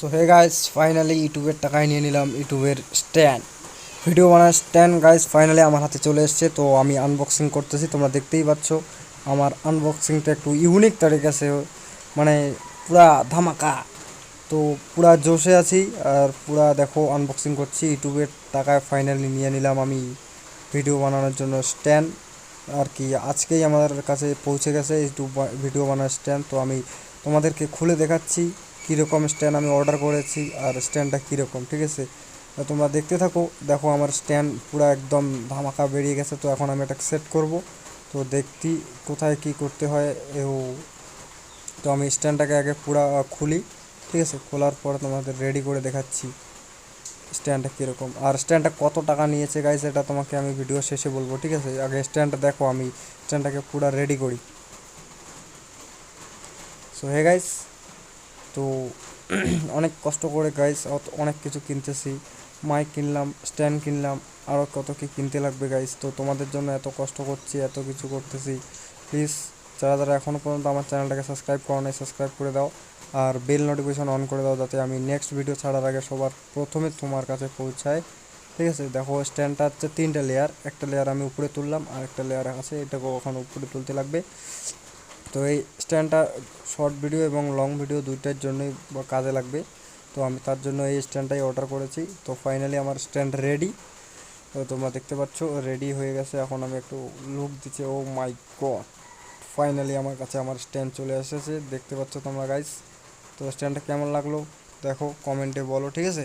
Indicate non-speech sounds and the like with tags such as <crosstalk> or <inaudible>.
So hey guys finally ইউটিউবের টাকায় নিয়ে নিলাম ইউটিউবের স্ট্যান্ড ভিডিও বানার স্ট্যান্ড গাইস ফাইনালি আমার হাতে চলে এসছে। তো আমি আনবক্সিং করতেছি, তোমরা দেখতেই পাচ্ছ। আমার আনবক্সিংটা একটু ইউনিক তারিকাছে মানে পুরা ধামাকা। তো পুরা জোশে আছি, আর পুরা দেখো আনবক্সিং করছি। ইউটিউবের টাকায় ফাইনালি নিয়ে নিলাম আমি ভিডিও বানানোর জন্য স্ট্যান্ড আর কি, আজকেই আমাদের কাছে পৌঁছে গেছে ইউটিউব ভিডিও বানানোর স্ট্যান্ড তো আমি তোমাদেরকে খুলে দেখাচ্ছি। কীরকম স্ট্যান্ড আমি অর্ডার করেছি আর স্ট্যান্ডটা কীরকম, ঠিক আছে? তোমরা দেখতে থাকো, দেখো আমার স্ট্যান্ড পুরো একদম ধামাকা বেরিয়ে গেছে, তো এখন আমি এটা সেট করব। তো দেখতি কোথায় কি করতে হয়, এও তো আমি স্ট্যান্ডটাকে আগে পুরো খুলি, ঠিক আছে? খোলার পর তোমাদের রেডি করে দেখাচ্ছি স্ট্যান্ডটা কীরকম। আর স্ট্যান্ডটা কত টাকা নিয়েছে গাইজ এটা তোমাকে আমি ভিডিও শেষে বলব, ঠিক আছে? আগে স্ট্যান্ডটা দেখো, আমি স্ট্যান্ডটাকে পুরো রেডি করি। সো হে গাইস তো <clears throat> অনেক কষ্ট করে গাইস অনেক কিছু কিনতেছি। মাইক কিনলাম স্ট্যান্ড কিনলাম আরও কত কি কিনতে লাগবে গাইস তো তোমাদের জন্য এত কষ্ট করছি, এত কিছু করতেছি। প্লিজ যারা যারা এখনও পর্যন্ত আমার চ্যানেলটাকে সাবস্ক্রাইব করো নাই সাবস্ক্রাইব করে দাও। আর বেল নোটিফিকেশন অন করে দাও যাতে আমি নেক্সট ভিডিও ছাড়ার আগে সবার প্রথমে তোমার কাছে পৌঁছায় ঠিক আছে? দেখো স্ট্যান্ডটা হচ্ছে তিনটা লেয়ার একটা লেয়ার আমি উপরে তুললাম আর একটা লেয়ার আছে। এটাকেও এখন উপরে তুলতে লাগবে। তো এই স্ট্যান্ডটা শর্ট ভিডিও এবং লং ভিডিও দুইটার জন্যই কাজে লাগবে। তো আমি তার জন্য এই স্ট্যান্ডটাই অর্ডার করেছি। তো ফাইনালি আমার স্ট্যান্ড রেডি তো তোমরা দেখতে পাচ্ছ রেডি হয়ে গেছে। এখন আমি একটু লুক দিচ্ছি। ও মাই গড ফাইনালি আমার কাছে আমার স্ট্যান্ড চলে এসেছে। দেখতে পাচ্ছ তোমরা গাইস তো স্ট্যান্ডটা কেমন লাগল? দেখো কমেন্টে বলো, ঠিক আছে?